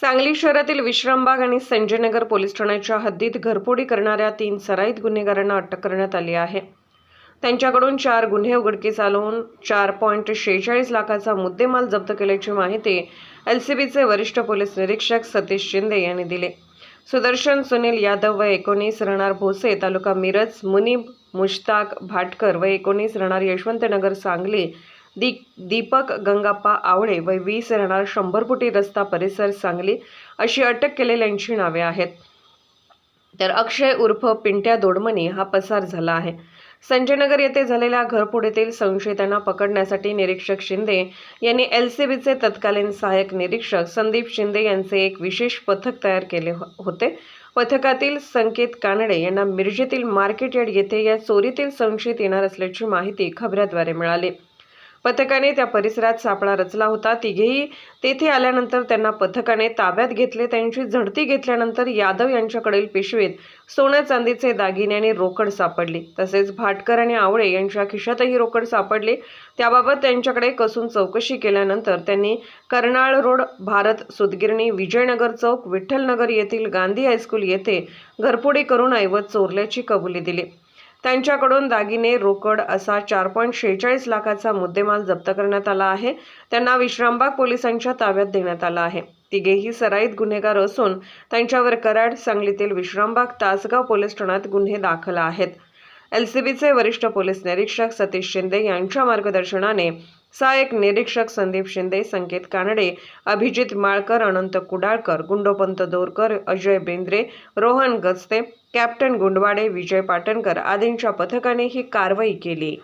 सांगली शहरातील विश्रामबाग आणि संजयनगर पोलीस ठाण्याच्या हद्दीत घरफोडी करणाऱ्या तीन सराईत गुन्हेगारांना अटक करण्यात आली आहे. त्यांच्याकडून चार गुन्हे उघडकीस आलून चार पॉईंट शेहेचाळीस लाखाचा मुद्देमाल जप्त केल्याची माहिती एल सी बीचे वरिष्ठ पोलीस निरीक्षक सतीश शिंदे यांनी दिली. सुदर्शन सुनील यादव व एकोणीस राहणार भोसे तालुका मिरज मुनीब मुश्ताक भाटकर व एकोणीस राहणार यशवंतनगर सांगली दी दीपक गंगाप्पा आवळे व वीस राहणार शंभर फुटी रस्ता परिसर सांगली अशी अटक केलेल्यांची नावे आहेत. तर अक्षय उर्फ पिंट्या दोडमणी हा पसार झाला आहे. संजयनगर येथे झालेल्या घरफोडीतील संशयितांना पकडण्यासाठी निरीक्षक शिंदे यांनी एल सी बीचे तत्कालीन सहाय्यक निरीक्षक संदीप शिंदे यांचे एक विशेष पथक तयार केले हो, होते. पथकातील संकेत कानडे यांना मिरजेतील मार्केट यार्ड येथे या चोरीतील संशयित येणार असल्याची माहिती खबऱ्याद्वारे मिळाली. पथकाने त्या परिसरात सापळा रचला होता. तिघेही तेथे आल्यानंतर त्यांना पथकाने ताब्यात घेतले. त्यांची झडती घेतल्यानंतर यादव यांच्याकडील पिशवीत सोन्या चांदीचे दागिने आणि रोकड सापडली. तसेच भाटकर आणि आवळे यांच्या खिशातही रोकड सापडली. त्याबाबत त्यांच्याकडे कसून चौकशी केल्यानंतर त्यांनी कर्नाळ रोड भारत सुदगिरणी विजयनगर चौक विठ्ठलनगर येथील गांधी हायस्कूल येथे घरफोडी करून ऐवत चोरल्याची कबुली दिली. त्यांच्याकडून दागिने रोकड असा चार पॉईंट शेहेचाळीस लाखाचा मुद्देमाल जप्त करण्यात आला आहे. त्यांना विश्रामबाग पोलिसांच्या ताब्यात देण्यात आला आहे. तिघेही सराईत गुन्हेगार असून त्यांच्यावर कराड सांगलीतील विश्रामबाग तासगाव पोलीस ठाण्यात गुन्हे दाखल आहेत. एलसीबीचे वरिष्ठ पोलीस निरीक्षक सतीश शिंदे यांच्या मार्गदर्शनाने सहाय्यक निरीक्षक संदीप शिंदे संकेत कानडे अभिजित माळकर अनंत कुडाळकर गुंडोपंत दोरकर अजय बेंद्रे रोहन गस्ते कॅप्टन गुंडवाडे विजय पाटणकर आदींच्या पथकाने ही कारवाई केली.